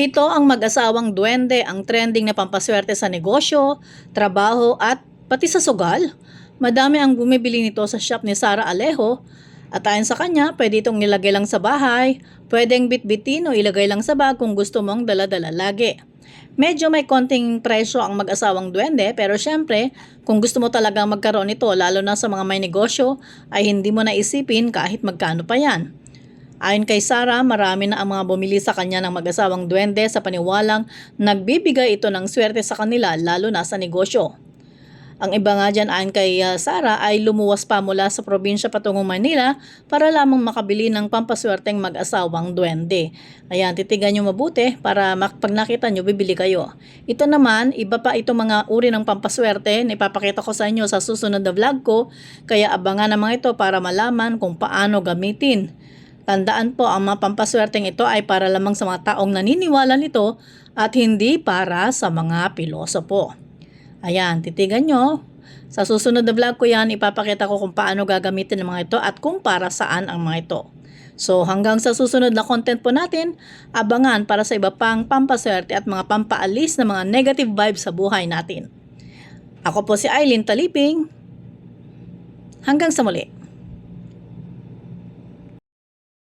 Ito ang mag-asawang duwende, ang trending na pampaswerte sa negosyo, trabaho at pati sa sugal. Madami ang bumibili nito sa shop ni Sara Alejo at ayon sa kanya, pwede itong nilagay lang sa bahay, pwedeng bitbitin o ilagay lang sa bag kung gusto mong dala-dala lagi. Medyo may konting presyo ang mag-asawang duwende pero syempre kung gusto mo talagang magkaroon nito lalo na sa mga may negosyo ay hindi mo na isipin kahit magkano pa yan. Ayon kay Sara, marami na ang mga bumili sa kanya ng mag-asawang duwende sa paniwalang nagbibigay ito ng swerte sa kanila lalo na sa negosyo. Ang iba nga dyan ayon kay uh, Sara ay lumuwas pa mula sa probinsya patungong Manila para lamang makabili ng pampaswerteng mag-asawang duwende. Ayan, titigan nyo mabuti para pag nakita nyo, bibili kayo. Ito naman, iba pa itong mga uri ng pampaswerte na ipapakita ko sa inyo sa susunod na vlog ko. Kaya abangan naman ito para malaman kung paano gamitin. Tandaan po, ang mga pampaswerteng ito ay para lamang sa mga taong naniniwala nito at hindi para sa mga pilosopo. Ayan, titigan nyo. Sa susunod na vlog ko yan, ipapakita ko kung paano gagamitin ang mga ito at kung para saan ang mga ito. So hanggang sa susunod na content po natin, abangan para sa iba pang pampaswerte at mga pampaalis na mga negative vibes sa buhay natin. Ako po si Eileen Taliping. Hanggang sa muli.